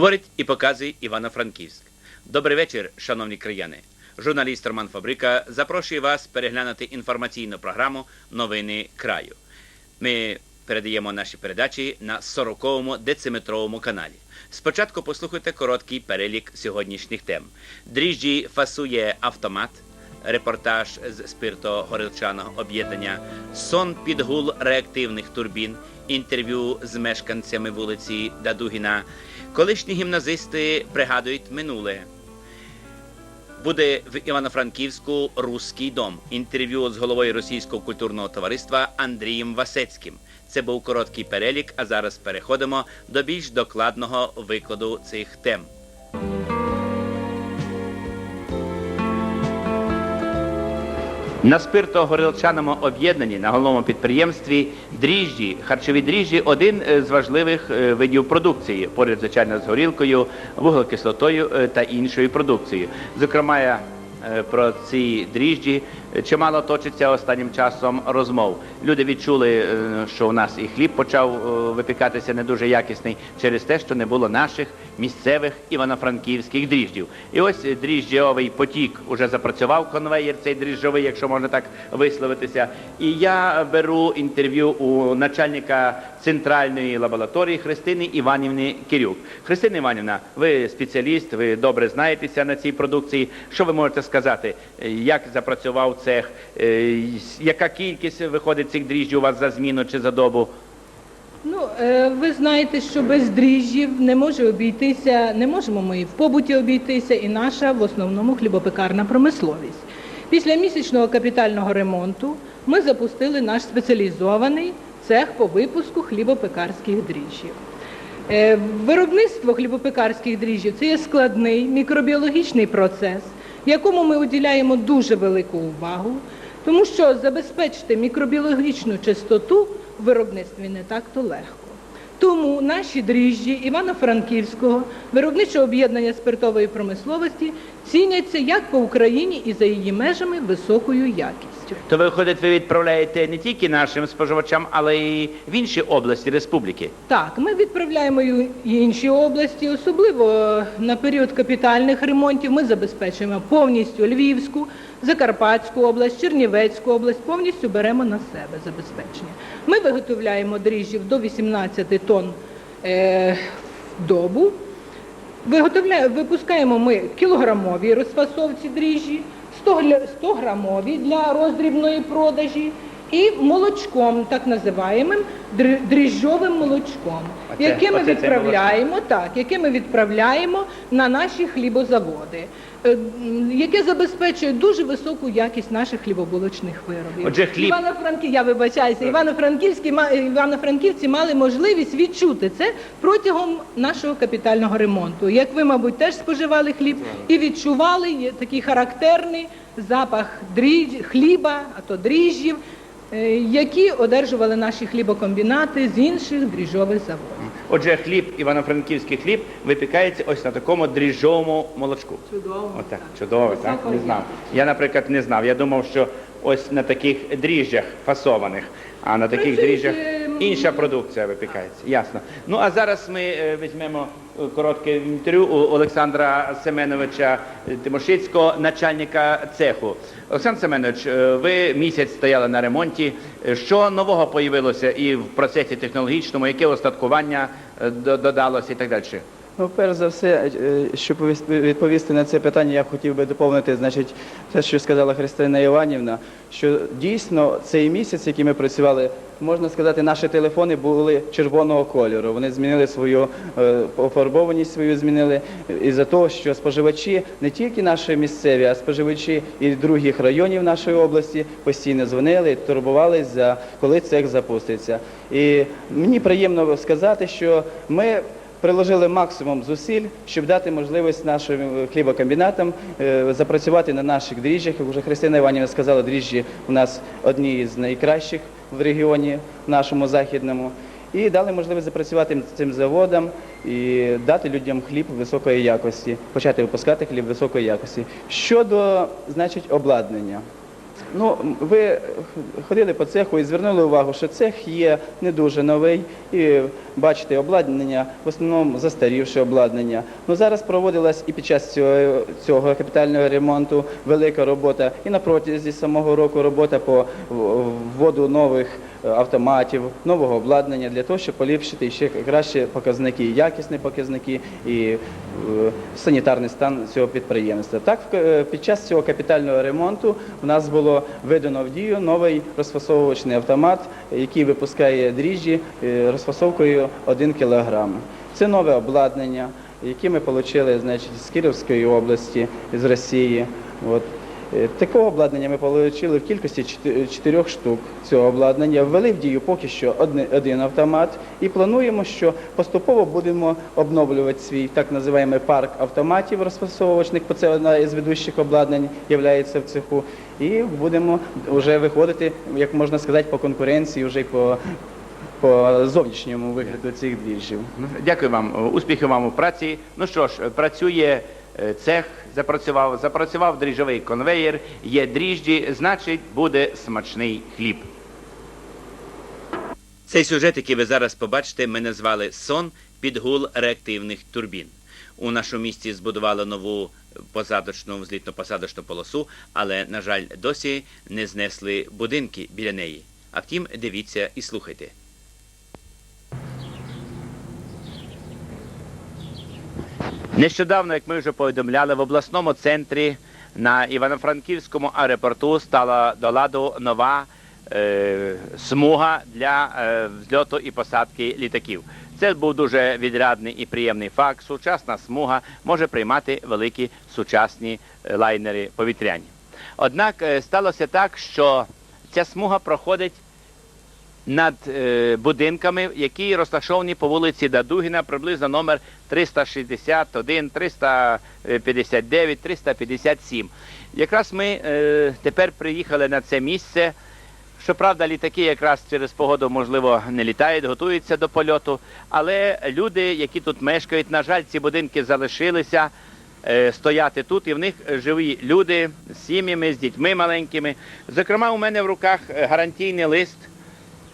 Говорить і показує Івано-Франківськ. Добрий вечір, шановні краяни. Журналіст Роман Фабрика запрошує вас переглянути інформаційну програму Новини краю. Ми передаємо наші передачі на 40-му дециметровому каналі. Спочатку послухайте короткий перелік сьогоднішніх тем. Дріжджі фасує автомат, репортаж з спирто-горілчаного об'єднання, сон під гул реактивних турбін, інтерв'ю з мешканцями вулиці Дадугіна. Колишні гімназисти пригадують минуле. Буде в Івано-Франківську Руський дом. Інтерв'ю з головою Російського культурного товариства Андрієм Васецьким. Це був короткий перелік, а зараз переходимо до більш докладного викладу цих тем. На спирто-горілчаному об'єднанні на головному підприємстві дріжджі, харчові дріжджі один е, з важливих е, видів продукції, поряд, звичайно, з горілкою, вуглекислотою е, та іншою продукцією. Зокрема, про ці дріжджі чимало точиться останнім часом розмов. Люди відчули, е, що у нас і хліб почав е, випікатися не дуже якісний через те, що не було наших місцевих івано-франківських дріжджів. І ось дріжджовий потік уже запрацював конвеєр, цей дріжджовий, якщо можна так висловитися. І я беру інтерв'ю у начальника центральної лабораторії Христини Іванівни Кирюк. Христина Іванівна, ви спеціаліст, ви добре знаєтеся на цій продукції. Що ви можете сказати, як запрацював цех, е, яка кількість виходить цих дріжджів у вас за зміну чи за добу? Ну, е, ви знаєте, що без дріжджів не може обійтися, не можемо ми і в побуті обійтися, і наша в основному хлібопекарна промисловість. Після місячного капітального ремонту ми запустили наш спеціалізований цех по випуску хлібопекарських дріжджів. Е, Виробництво хлібопекарських дріжджів це є складний мікробіологічний процес, якому ми уділяємо дуже велику увагу, тому що забезпечити мікробіологічну чистоту в виробництві не так-то легко. Тому наші дріжджі Івано-Франківського виробничого об'єднання спиртової промисловості ціняться як по Україні і за її межами високою якістю. То виходить, ви відправляєте не тільки нашим споживачам, але й в інші області республіки. Так, ми відправляємо і інші області, особливо е, на період капітальних ремонтів. Ми забезпечуємо повністю Львівську, Закарпатську область, Чернівецьку область, повністю беремо на себе забезпечення. Ми виготовляємо дріжджів до 18 тонн е, в добу. Виготовляє, випускаємо ми кілограмові розфасовці дріжджі, 100 грамові для роздрібної продажі і молочком, так називаємим дрі- дріжджовим молочком, Оце- яке ми оце це відправляємо, так, яке ми відправляємо на наші хлібозаводи, е, яке забезпечує дуже високу якість наших хлібобулочних виробів. Отже, хліб- Івано-Франків, я вибачаюся, Івано-Франківські Івано-Франківці мали можливість відчути це протягом нашого капітального ремонту. Як ви, мабуть, теж споживали хліб і відчували такий характерний запах дріж... хліба, а то дріжджів, е, які одержували наші хлібокомбінати з інших дріжджових заводів. Отже, хліб, івано-франківський хліб випікається ось на такому дріжджовому молочку. Чудово. Отак, чудово, так? Не знав. Я, наприклад, не знав. Я думав, що ось на таких дріжджах фасованих, а на таких дріжджах інша продукція випікається. Ясно. Ну а зараз ми е, візьмемо е, коротке інтерв'ю у Олександра Семеновича е, Тимошицького, начальника цеху. Олександр Семенович, ви місяць стояли на ремонті. Що нового появилося і в процесі технологічному, яке остаткування додалося і так далі? Ну, перш за все, е, щоб відповісти на це питання, я б хотів би доповнити, значить, те, що сказала Христина Іванівна, що дійсно цей місяць, який ми працювали, можна сказати, наші телефони були червоного кольору. Вони змінили свою е, пофарбованість свою змінили із за того, що споживачі не тільки наші місцеві, а споживачі і других районів нашої області постійно дзвонили, турбувались за коли цех запуститься. І мені приємно сказати, що ми приложили максимум зусиль, щоб дати можливість нашим е, хлібокомбінатам е, запрацювати на наших дріжджах. Як вже Христина Іванівна сказала, дріжджі у нас одні з найкращих в регіоні, нашому західному. І дали можливість запрацювати цим заводам і дати людям хліб високої якості, почати випускати хліб високої якості. Щодо значить, обладнання. Ну, ви ходили по цеху і звернули увагу, що цех є не дуже новий, і бачите, обладнання, в основному застарівше обладнання. Ну, зараз проводилась і під час цього, цього капітального ремонту велика робота, і на протязі самого року робота по вводу нових автоматів, нового обладнання для того, щоб поліпшити ще краще показники, якісні показники і е, санітарний стан цього підприємства. Так, е, під час цього капітального ремонту в нас було введено в дію новий розфасовувачний автомат, який випускає дріжджі е, розфасовкою 1 кг. Це нове обладнання, яке ми отримали значить, з Київської області, з Росії. От. Е, Такого обладнання ми отримали в кількості чотирьох штук цього обладнання. Ввели в дію поки що один автомат і плануємо, що поступово будемо обновлювати свій так називаємо парк автоматів розфасовувачних, бо це одна із ведущих обладнань є в цеху. І будемо вже виходити, як можна сказати, по конкуренції, вже по, по зовнішньому вигляду цих двіжів. Ну, Дякую вам, успіхів вам у праці. Ну що ж, працює цех, запрацював, запрацював дріжджовий конвеєр, є дріжджі, значить буде смачний хліб. Цей сюжет, який ви зараз побачите, ми назвали Сон під гул реактивних турбін. У нашому місті збудували нову посадочну взлітно-посадочну полосу, але, на жаль, досі не знесли будинки біля неї. А втім, дивіться і слухайте. Нещодавно, як ми вже повідомляли, в обласному центрі на Івано-Франківському аеропорту стала до ладу нова е, смуга для е, взльоту і посадки літаків. Це був дуже відрядний і приємний факт. Сучасна смуга може приймати великі сучасні е, лайнери повітряні. Однак е, сталося так, що ця смуга проходить над е, будинками, які розташовані по вулиці Дадугіна, приблизно номер 361, 359, 357. Якраз ми е, тепер приїхали на це місце. Щоправда, літаки якраз через погоду, можливо, не літають, готуються до польоту. Але люди, які тут мешкають, на жаль, ці будинки залишилися е, стояти тут, і в них живі люди з сім'ями, з дітьми маленькими. Зокрема, у мене в руках гарантійний лист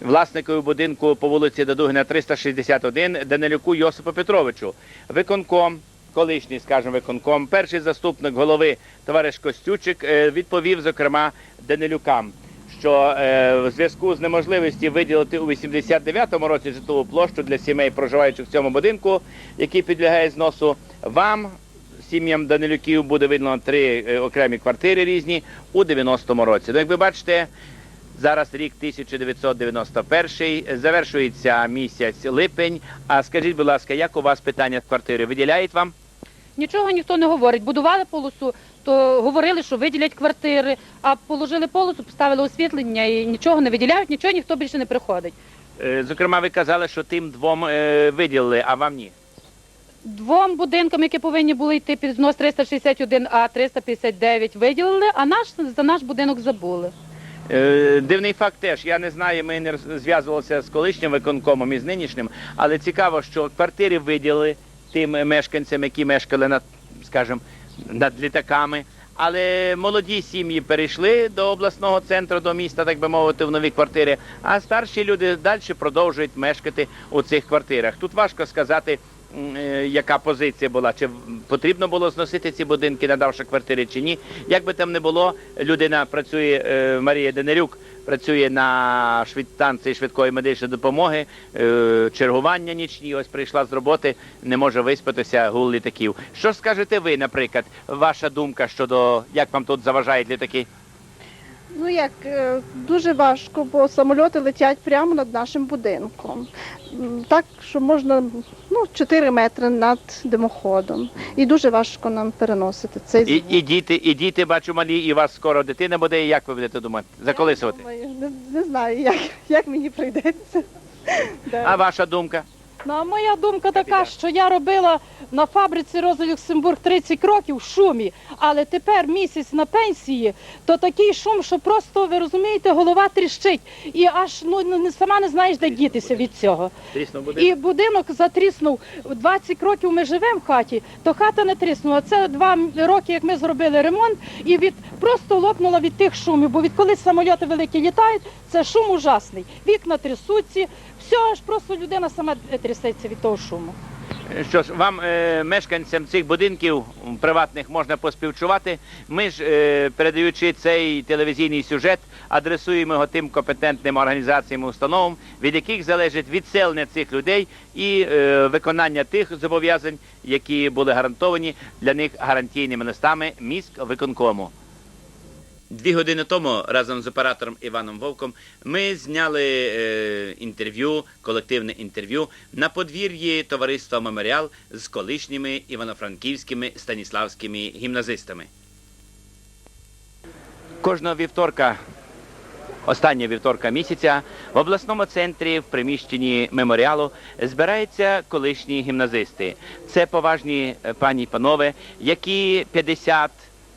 власникові будинку по вулиці Дадугина 361 Данилюку Йосипу Петровичу. Виконком, колишній, скажімо, виконком, перший заступник голови товариш Костючик е, відповів, зокрема, Данилюкам, що е, в зв'язку з неможливістю виділити у 89-му році житлову площу для сімей, проживаючих в цьому будинку, який підлягає зносу, вам. Сім'ям Данилюків буде виділено три е, окремі квартири різні у 90-му році. Ну, як ви бачите, Зараз рік 1991, завершується місяць липень. А скажіть, будь ласка, як у вас питання з квартири? Виділяють вам? Нічого ніхто не говорить. Будували полосу, то говорили, що виділять квартири, а положили полосу, поставили освітлення і нічого не виділяють, нічого ніхто більше не приходить. Е, Зокрема, ви казали, що тим двом е, виділили, а вам ні. Двом будинкам, які повинні були йти під знос 361 а 359 виділили, а наш за наш будинок забули. Е, Дивний факт теж. Я не знаю, ми не зв'язувалися з колишнім виконкомом і з нинішнім, але цікаво, що квартири виділили тим мешканцям, які мешкали над, скажімо, над літаками. Але молоді сім'ї перейшли до обласного центру, до міста, так би мовити, в нові квартири, а старші люди далі продовжують мешкати у цих квартирах. Тут важко сказати, яка позиція була, чи потрібно було зносити ці будинки, надавши квартири, чи ні. Як би там не було, людина працює, е, Марія Денерюк, працює на станції швидкої медичної допомоги, е, чергування нічні, ось прийшла з роботи, не може виспатися гул літаків. Що скажете ви, наприклад, ваша думка щодо як вам тут заважають літаки? Ну як е, дуже важко, бо самольоти летять прямо над нашим будинком. Так, що можна ну, 4 метри над димоходом. І дуже важко нам переносити цей І, звук. і діти, і діти, бачу, малі, і у вас скоро дитина буде. і Як ви будете думати? Заколисувати? Думаю, Не, не знаю, як, як мені прийдеться. А ваша думка? Ну, а моя думка така, що я робила на фабриці Роза Люксембург 30 років в шумі, але тепер місяць на пенсії, то такий шум, що просто, ви розумієте, голова тріщить. І аж ну, сама не знаєш, де дітися від цього. І будинок затріснув. 20 років ми живемо в хаті, то хата не тріснула. Це два роки, як ми зробили ремонт, і від просто лопнула від тих шумів. Бо відколи самольоти великі літають, це шум ужасний. Вікна трясуться, все аж просто людина сама трясеться від того шуму. Що ж, вам, е, мешканцям цих будинків приватних, можна поспівчувати. Ми ж, е, передаючи цей телевізійний сюжет, адресуємо його тим компетентним організаціям і установам, від яких залежить відселення цих людей і е, виконання тих зобов'язань, які були гарантовані для них гарантійними листами міськ виконкому. Дві години тому разом з оператором Іваном Вовком ми зняли е, інтерв'ю, колективне інтерв'ю на подвір'ї товариства Меморіал з колишніми івано-франківськими станіславськими гімназистами. Кожного вівторка, останнього вівторка місяця, в обласному центрі в приміщенні меморіалу збираються колишні гімназисти. Це поважні е, пані і панове, які 50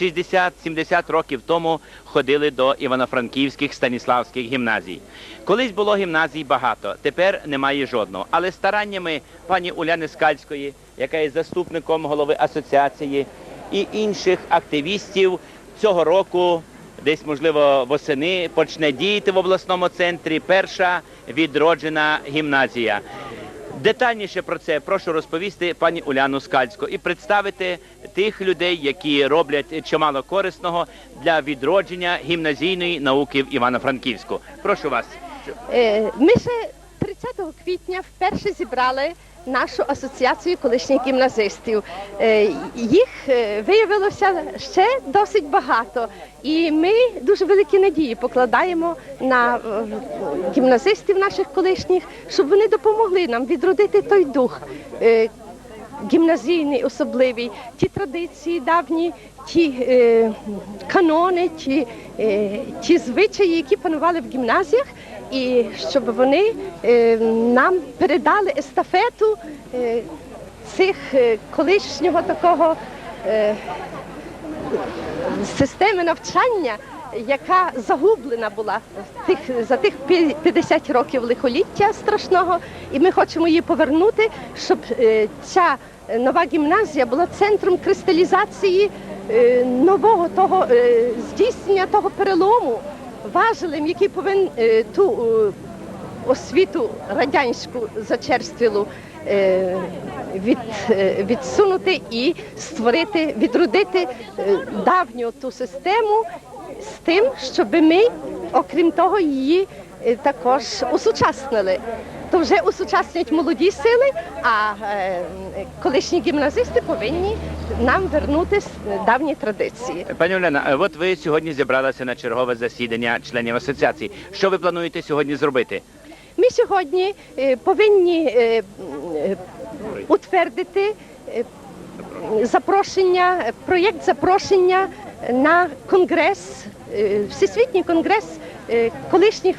60-70 років тому ходили до івано-франківських станіславських гімназій. Колись було гімназій багато, тепер немає жодного. Але стараннями пані Уляни Скальської, яка є заступником голови асоціації, і інших активістів цього року, десь можливо восени, почне діяти в обласному центрі перша відроджена гімназія. Детальніше про це прошу розповісти пані Уляну Скальську і представити тих людей, які роблять чимало корисного для відродження гімназійної науки в Івано-Франківську. Прошу вас. Е, Ми ще 30 квітня вперше зібрали нашу асоціацію колишніх гімназистів. Е, Їх е, виявилося ще досить багато, і ми дуже великі надії покладаємо на е, гімназистів наших колишніх, щоб вони допомогли нам відродити той дух. Гімназійний особливий, ті традиції давні, ті е, канони, ті, е, ті звичаї, які панували в гімназіях, і щоб вони е, нам передали естафету е, цих е, колишнього такого системи навчання, яка загублена була за тих 50 років лихоліття страшного, і ми хочемо її повернути, щоб ця нова гімназія була центром кристалізації нового того здійснення того перелому, важелем, який повинен ту е, освіту радянську зачерствілу е, від, е, відсунути і створити, відродити давню ту систему з тим, щоб ми, окрім того, її також усучаснили. То вже усучаснюють молоді сили, а е, колишні гімназисти повинні нам вернути давні традиції. Пані Олена, е, от ви сьогодні зібралися на чергове засідання членів асоціації. Що ви плануєте сьогодні зробити? Ми сьогодні е, повинні утвердити запрошення, проєкт запрошення на конгрес, всесвітній конгрес колишніх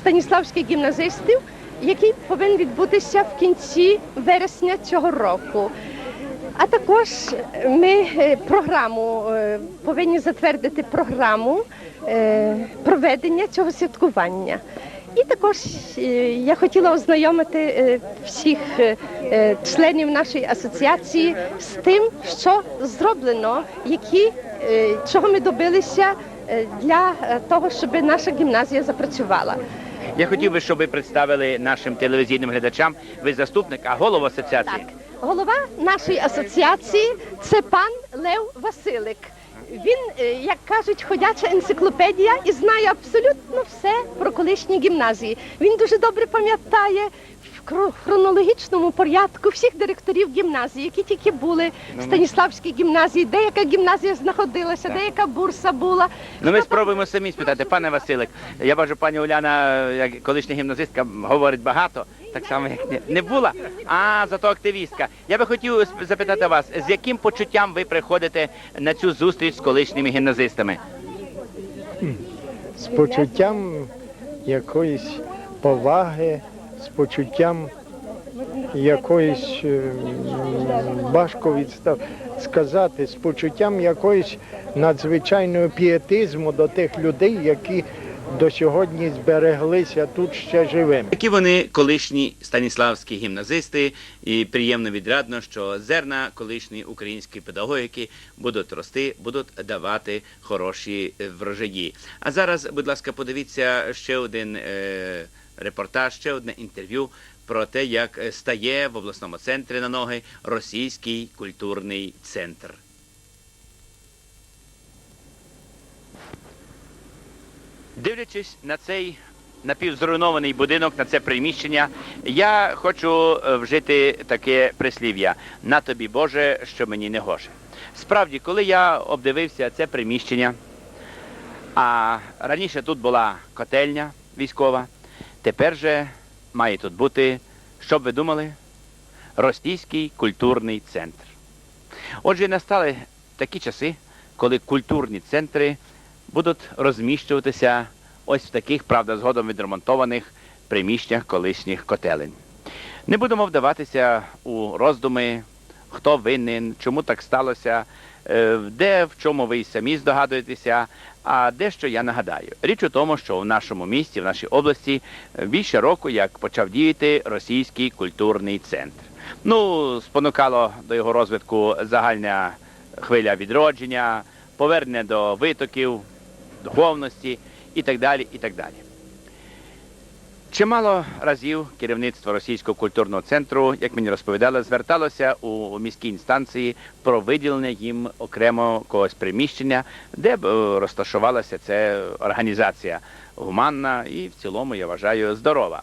станіславських гімназистів, який повинен відбутися в кінці вересня цього року. А також ми е, програму е, повинні затвердити програму е, проведення цього святкування. І також я хотіла ознайомити всіх членів нашої асоціації з тим, що зроблено, які, чого ми добилися для того, щоб наша гімназія запрацювала. Я хотів би, щоб ви представили нашим телевізійним глядачам. Ви заступник, а голову асоціації. Так, голова нашої асоціації це пан Лев Василик. Він, е, як кажуть, ходяча енциклопедія і знає абсолютно все про колишні гімназії. Він дуже добре пам'ятає хронологічному порядку всіх директорів гімназії, які тільки були в Станіславській гімназії, де яка гімназія знаходилася, де яка бурса була. Ну, ми спробуємо самі спитати, пане Василик. Я бачу, пані Уляна, як колишня гімназистка, говорить багато, так само як не, не була. А зато активістка. Я би хотів запитати вас, з яким почуттям ви приходите на цю зустріч з колишніми гімназистами? з почуттям якоїсь поваги, з почуттям якоїсь е, важко відстав сказати з почуттям якоїсь надзвичайного пієтизму до тих людей, які до сьогодні збереглися тут ще живими. Які вони колишні станіславські гімназисти, і приємно відрядно, що зерна колишньої української педагогіки будуть рости, будуть давати хороші е, врожаї. А зараз, будь ласка, подивіться ще один е, репортаж, ще одне інтерв'ю про те, як е, стає в обласному центрі на ноги російський культурний центр. Дивлячись на цей напівзруйнований будинок, на це приміщення, я хочу е, вжити таке прислів'я на тобі, Боже, що мені не гоже. Справді, коли я обдивився це приміщення, а раніше тут була котельня військова, тепер же має тут бути, що б ви думали, російський культурний центр. Отже, настали такі часи, коли культурні центри будуть розміщуватися ось в таких, правда, згодом відремонтованих приміщеннях колишніх котелень. Не будемо вдаватися у роздуми, хто винен, чому так сталося, е, де в чому ви й самі здогадуєтеся, а дещо я нагадаю. Річ у тому, що в нашому місті, в нашій області, е, більше року як почав діяти російський культурний центр. Ну, спонукало до його розвитку загальна хвиля відродження, повернення до витоків, духовності і так далі. і так далі. Чимало разів керівництво Російського культурного центру, як мені розповідали, зверталося у міській інстанції про виділення їм окремо когось приміщення, де б е, розташувалася ця організація гуманна і в цілому, я вважаю, здорова.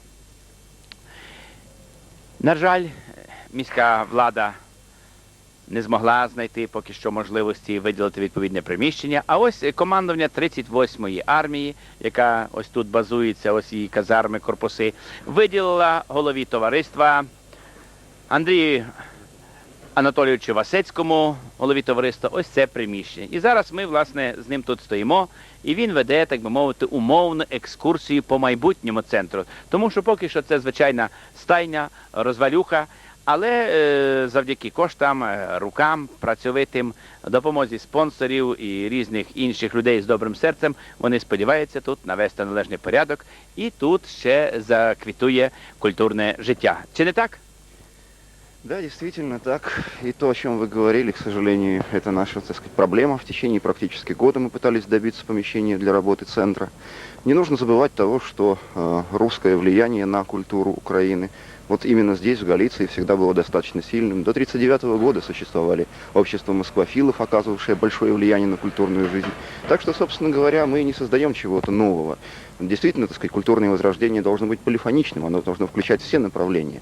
На жаль, міська влада не змогла знайти поки що можливості виділити відповідне приміщення. А ось командування 38-ї армії, яка ось тут базується, ось її казарми, корпуси, виділила голові товариства Андрію Анатолійовичу Васецькому, голові товариства, ось це приміщення. І зараз ми, власне, з ним тут стоїмо, і він веде, так би мовити, умовну екскурсію по майбутньому центру. Тому що поки що це звичайна стайня, розвалюха. Але е, завдяки коштам, е, рукам, працьовитим, допомозі спонсорів і різних інших людей з добрим серцем, вони сподіваються тут навести належний порядок, і тут ще заквітує культурне життя. Чи не так? Да, действительно так. И то, о чем вы говорили, к сожалению, это наша, так сказать, проблема. В течение практически года мы пытались добиться помещения для работы центра. Не нужно забывать того, что э, русское влияние на культуру Украины вот именно здесь, в Галиции, всегда было достаточно сильным. До 1939 года существовали общества москвофилов, оказывавшие большое влияние на культурную жизнь. Так что, собственно говоря, мы не создаем чего-то нового. Действительно, так сказать, культурное возрождение должно быть полифоничным, оно должно включать все направления.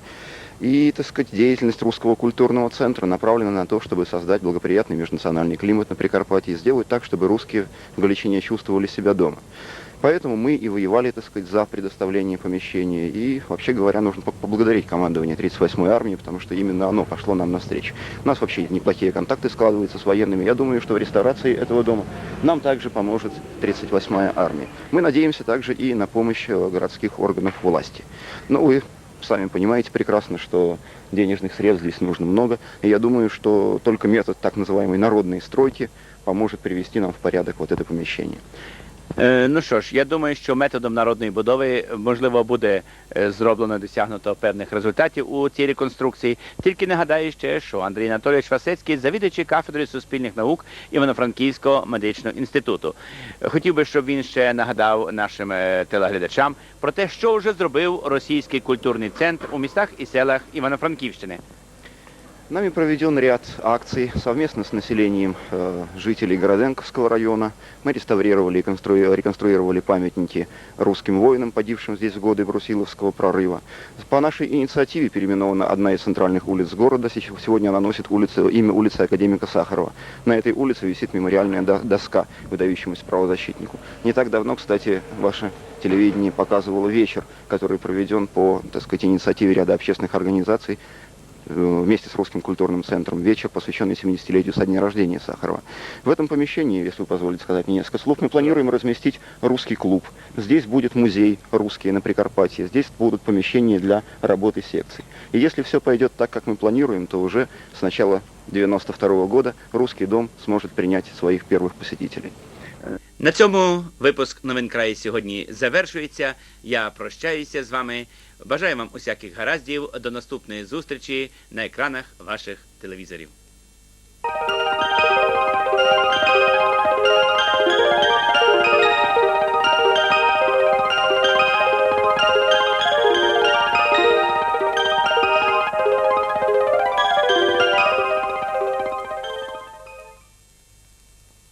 И, так сказать, деятельность Русского культурного центра направлена на то, чтобы создать благоприятный межнациональный климат на Прикарпатье и сделать так, чтобы русские в Галичине чувствовали себя дома. Поэтому мы и воевали, так сказать, за предоставление помещения. И, вообще говоря, нужно по- поблагодарить командование 38-й армии, потому что именно оно пошло нам навстречу. У нас вообще неплохие контакты складываются с военными. Я думаю, что в реставрации этого дома нам также поможет 38-я армия. Мы надеемся также и на помощь э, городских органов власти. Ну, вы сами понимаете прекрасно, что денежных средств здесь нужно много. И я думаю, что только метод так называемой народной стройки поможет привести нам в порядок вот это помещение. Е, ну що ж, я думаю, що методом народної будови можливо буде е, зроблено досягнуто певних результатів у цій реконструкції. Тільки нагадаю ще, що Андрій Анатолійович Васецький завідуючий кафедрою суспільних наук Івано-Франківського медичного інституту. Хотів би, щоб він ще нагадав нашим е, телеглядачам про те, що вже зробив російський культурний центр у містах і селах Івано-Франківщини. Нами проведен ряд акций совместно с населением э, жителей Городенковского района. Мы реставрировали и конструи- реконструировали памятники русским воинам, погибшим здесь в годы Брусиловского прорыва. По нашей инициативе переименована одна из центральных улиц города. Сегодня она носит улицу, имя улицы Академика Сахарова. На этой улице висит мемориальная до- доска выдающемуся правозащитнику. Не так давно, кстати, ваше телевидение показывало вечер, который проведен по, так сказать, инициативе ряда общественных организаций вместе с Русским культурным центром вечер, посвященный 70-летию со дня рождения Сахарова. В этом помещении, если вы позволите сказать мне несколько слов, мы планируем разместить русский клуб. Здесь будет музей русский на Прикарпатье, здесь будут помещения для работы секций. И если все пойдет так, как мы планируем, то уже с начала 92 года русский дом сможет принять своих первых посетителей. На цьому випуск новин краї сьогодні завершується. Я прощаюся з вами. Бажаю вам усяких гараздів. До наступної зустрічі на екранах ваших телевізорів.